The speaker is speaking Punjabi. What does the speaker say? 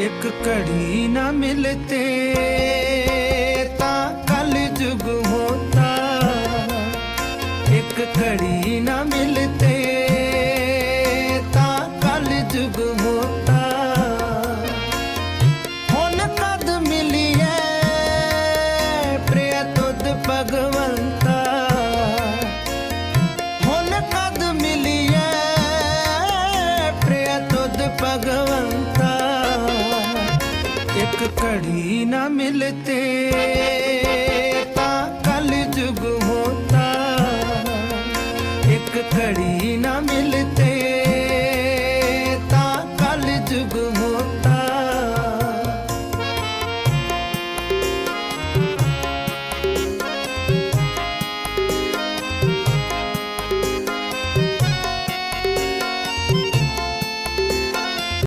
ਇੱਕ ਘੜੀ ਨਾ ਮਿਲਤੇ ਤਾਂ ਕਲ ਜੁਗ ਹੋਤਾ। ਇੱਕ ਘੜੀ ਨਾ ਮਿਲਤੇ ਤਾਂ ਕਲ ਜੁਗ ਇੱਕ ਘੜੀ ਨਾ ਮਿਲਤੇ, ਤਾਂ ਕਲ ਜੁਗ ਹੋਤਾ। ਇੱਕ ਘੜੀ ਨਾ ਮਿਲਤੇ, ਤਾਂ ਕਲ ਜੁਗ ਹੋ